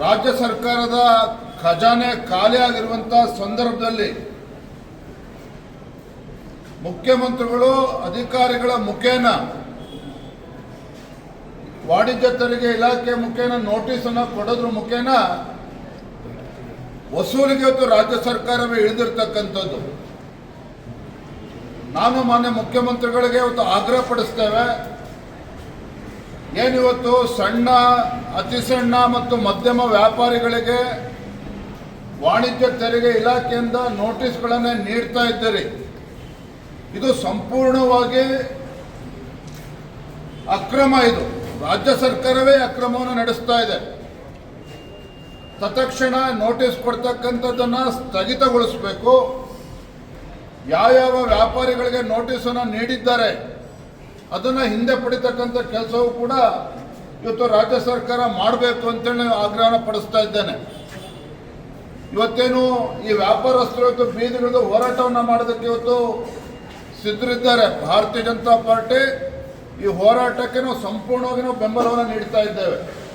ರಾಜ್ಯ ಸರ್ಕಾರದ ಖಜಾನೆ ಖಾಲಿ ಆಗಿರುವಂತಹ ಸಂದರ್ಭದಲ್ಲಿ ಮುಖ್ಯಮಂತ್ರಿಗಳು ಅಧಿಕಾರಿಗಳ ಮುಖೇನ ವಾಣಿಜ್ಯ ತೆರಿಗೆ ಇಲಾಖೆ ಮುಖೇನ ನೋಟಿಸ್ ಅನ್ನ ಕೊಡೋದ್ರ ಮುಖೇನ ವಸೂಲಿಗೆ ಇವತ್ತು ರಾಜ್ಯ ಸರ್ಕಾರವೇ ಇಳಿದಿರ್ತಕ್ಕಂಥದ್ದು. ನಾನು ಮಾನ್ಯ ಮುಖ್ಯಮಂತ್ರಿಗಳಿಗೆ ಇವತ್ತು ಆಗ್ರಹ ಪಡಿಸ್ತೇವೆ ಏನಿವತ್ತು ಸಣ್ಣ, ಅತಿ ಸಣ್ಣ ಮತ್ತು ಮಧ್ಯಮ ವ್ಯಾಪಾರಿಗಳಿಗೆ ವಾಣಿಜ್ಯ ತೆರಿಗೆ ಇಲಾಖೆಯಿಂದ ನೋಟಿಸ್ಗಳನ್ನು ನೀಡ್ತಾ ಇದ್ದೀರಿ. ಇದು ಸಂಪೂರ್ಣವಾಗಿ ಅಕ್ರಮ ಇದು. ರಾಜ್ಯ ಸರ್ಕಾರವೇ ಅಕ್ರಮವನ್ನು ನಡೆಸ್ತಾ ಇದೆ. ತತ್ಕ್ಷಣ ನೋಟಿಸ್ ಕೊಡ್ತಕ್ಕಂಥದ್ದನ್ನು ಸ್ಥಗಿತಗೊಳಿಸಬೇಕು. ಯಾವ್ಯಾವ ವ್ಯಾಪಾರಿಗಳಿಗೆ ನೋಟಿಸನ್ನು ನೀಡಿದ್ದಾರೆ. ಅದನ್ನು ಹಿಂದೆ ಪಡಿತಕ್ಕಂಥ ಕೆಲಸವೂ ಕೂಡ ಇವತ್ತು ರಾಜ್ಯ ಸರ್ಕಾರ ಮಾಡಬೇಕು ಅಂತೇಳಿ ಆಗ್ರಹ ಪಡಿಸ್ತಾ ಇದ್ದೇನೆ. ಇವತ್ತೇನು ಈ ವ್ಯಾಪಾರಸ್ಥರು ಇವತ್ತು ಬೀದಿಗಿಳಿದು ಹೋರಾಟವನ್ನು ಮಾಡೋದಕ್ಕೆ ಇವತ್ತು ಸಿದ್ಧರಿದ್ದಾರೆ. ಭಾರತೀಯ ಜನತಾ ಪಾರ್ಟಿ ಈ ಹೋರಾಟಕ್ಕೆ ನಾವು ಸಂಪೂರ್ಣವಾಗಿ ನಾವು ಬೆಂಬಲವನ್ನು ನೀಡ್ತಾ ಇದ್ದೇವೆ.